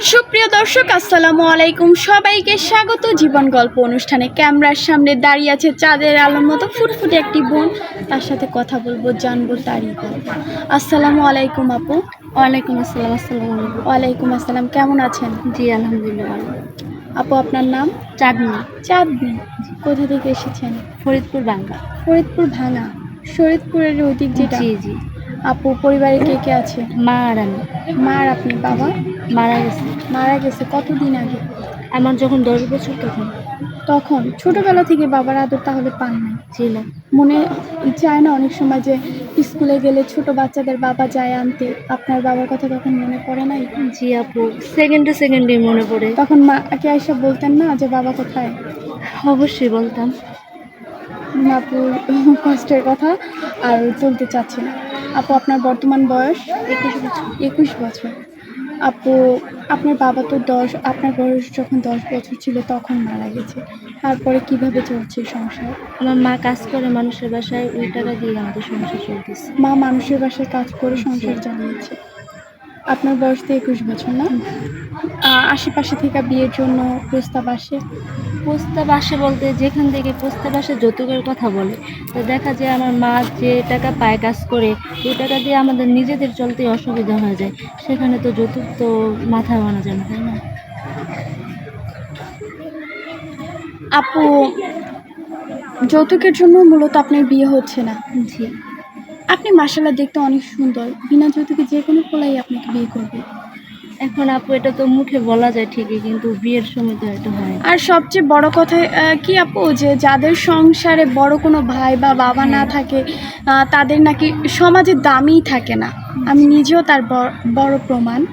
সুপ্রিয় দর্শক আসসালামু আলাইকুম। সবাইকে স্বাগত। জীবন গল্প অনুষ্ঠানে ক্যামেরার সামনে দাঁড়িয়ে আছে চাঁদের আলোর মতো ফুটফুটে একটি বোন। তার সাথে কথা বলব জানব তারই আসসালামু আলাইকুম আপু। ওয়ালাইকুম আসসালাম আসসালাম ওয়ালাইকুম আসসালাম কেমন আছেন? জি আলহামদুলিল্লাহ আপু আপনার নাম? চাঁদনি। চাঁদনি। কোথা থেকে এসেছেন? ফরিদপুর বাঙ্গা ফরিদপুর ভাঙা। শরীদপুরের দিক যেটা জি জি। আপু পরিবারে কে কে আছে? মা আর আমি। মা আর আপনি? বাবা? মারা গেছে। মারা গেছে কতদিন আগে? আমার যখন দশ বছর তখন। তখন? ছোটবেলা থেকে বাবার আদর তাহলে পান নাই। ছিল মনে চায় না অনেক সময় যে স্কুলে গেলে ছোট বাচ্চাদের বাবা যায় আনতে। আপনার বাবার কথা তখন মনে পড়ে নাই? জি আপু সেকেন্ডে সেকেন্ডে মনে পড়ে। তখন মা মাকে এসে বলতেন না যে বাবা কোথায়? অবশ্যই বলতাম। আপুর কষ্টের কথা আর চলতে চাচ্ছে না। আপু আপনার বর্তমান বয়স? একুশ বছর। একুশ বছর। আপু আপনার বাবা তো দশ আপনার বয়স যখন দশ বছর ছিল তখন মারা গেছে। তারপরে কীভাবে চলছে সংসার? আমার মা কাজ করে মানুষের বাসায় ওই টাকা দিয়ে আমাদের সংসার চলতেছে। মা মানুষের বাসায় কাজ করে সংসার চালিয়েছে। আপনার বয়স তো একুশ বছর না? আশেপাশে থেকে বিয়ের জন্য প্রস্তাব আসে? প্রস্তাব আসে বলতে যেখান থেকে প্রস্তাব আসে যৌতুকের কথা বলে। তো দেখা যায় আমার মা যে টাকা পায় কাজ করে ওই টাকা দিয়ে আমাদের নিজেদের চলতে অসুবিধা হয়ে যায়। সেখানে তো যৌতুক তো মাথা আনা যায় না তাই না? আপু যৌতুকের জন্য মূলত আপনার বিয়ে হচ্ছে না। জি। আপনি মাসাল্লাহ দেখতে অনেক সুন্দর। বিনা যৌতুকে যে কোনো পোলাই আপনাকে বিয়ে করবে। এখন আপু এটা তো মুখে বলা যায় ঠিকই কিন্তু বিয়ের সময় তো এটা হয় আর সবচেয়ে বড় কথা কি আপু যে যাদের সংসারে বড় কোনো ভাই বা বাবা না থাকে তাদের নাকি সমাজে দামই থাকে না। আমি নিজেও তার বড়- প্রমাণ।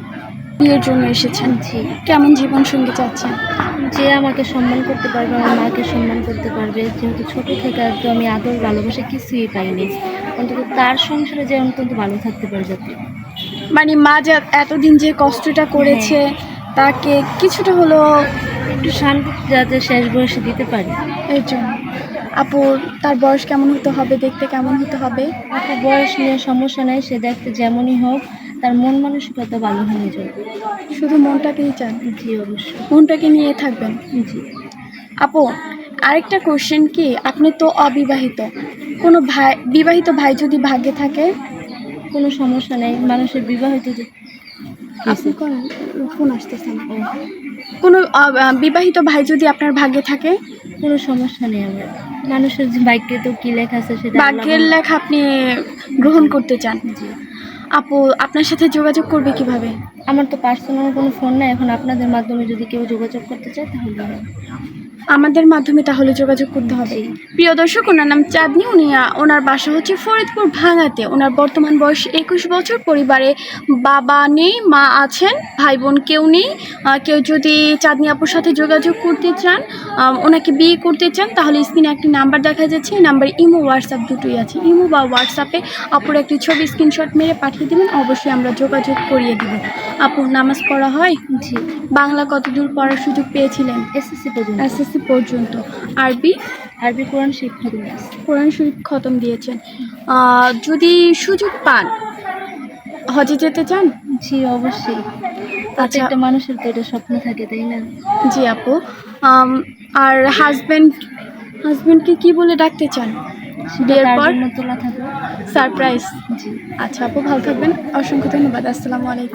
বিয়ের জন্য এসেছেন। জি। কেমন জীবন সঙ্গী চাচ্ছেন? যে আমাকে সম্মান করতে পারবে আমার মাকে সম্মান করতে পারবে যেহেতু ছোটো থেকে একটু আমি আদর ভালোবাসা কিছুই পাইনি। অন্তত তার সংসারে যে অন্তত ভালো থাকতে পারে যাতে মানে মা যা এতদিন যে কষ্টটা করেছে তাকে কিছুটা হলো একটু শান্তি যাতে শেষ বয়সে দিতে পারি। এর জন্য। আপু তার বয়স কেমন হতে হবে? দেখতে কেমন হতে হবে? আপু বয়স নিয়ে সমস্যা নেই সে দেখতে যেমনই হোক তার মন মানসিকতা ভালো হয়ে যাবে। শুধু মনটাকেই চান? জি অবশ্যই। মনটাকে নিয়ে থাকবেন? জি। আপু আরেকটা কোশ্চেন কি? আপনি তো অবিবাহিত। কোনো ভাই বিবাহিত ভাই যদি ভাগ্যে থাকে? কোনো সমস্যা নেই মানুষের বিবাহিত যে- আপনি করেন। ফোন আসতেছে না কোনো অ- বিবাহিত ভাই যদি আপনার ভাগ্যে থাকে? কোনো সমস্যা নেই আমার। মানুষের যে ভাগ্যে তো কি লেখা আছে সেটা আল্লাহ ভাগ্যের লেখা আপনি গ্রহণ করতে চান। জি। আপু আপনার সাথে যোগাযোগ করবে কীভাবে? আমার তো পার্সোনাল কোনো ফোন নাই এখন আপনাদের মাধ্যমে যদি কেউ যোগাযোগ করতে চায় তাহলে হবে। আমাদের মাধ্যমে তাহলে যোগাযোগ করতে হবে। প্রিয় দর্শক ওনার নাম চাঁদনি। উনি ওনার বাসা হচ্ছে ফরিদপুর ভাঙাতে। ওনার বর্তমান বয়স একুশ বছর। পরিবারে বাবা নেই মা আছেন ভাই বোন কেউ নেই। কেউ যদি চাঁদনি আপুর সাথে যোগাযোগ করতে চান ওনাকে বিয়ে করতে চান তাহলে স্ক্রিনে একটি নাম্বার দেখা যাচ্ছে। এই নাম্বার ইমো হোয়াটসঅ্যাপ দুটোই আছে। ইমো বা হোয়াটসঅ্যাপে আপুর একটি ছবি স্ক্রিনশট মেরে পাঠিয়ে দেবেন। অবশ্যই আমরা যোগাযোগ করিয়ে দেব। আপুর নামাজ পড়া হয়? জি। বাংলা কতদূর পড়ার সুযোগ পেয়েছিলেন? এসএসসি পর্যন্ত। এসএসসি পর্যন্ত। আরবি? আরবি কোরআন শিক্ষা দিবস কোরআন শরীফ খতম দিয়েছেন। যদি সুযোগ পান হজে যেতে চান? জি অবশ্যই। আচ্ছা। প্রত্যেকটা মানুষের তো এটা স্বপ্ন থাকে তাই না? জি আপু। আর হাজব্যান্ড হাজব্যান্ডকে কি বলে ডাকতে চান? বিয়ের পর? সারপ্রাইজ জি। আচ্ছা আপু ভালো থাকবেন। অসংখ্য ধন্যবাদ। আসসালামু আলাইকুম।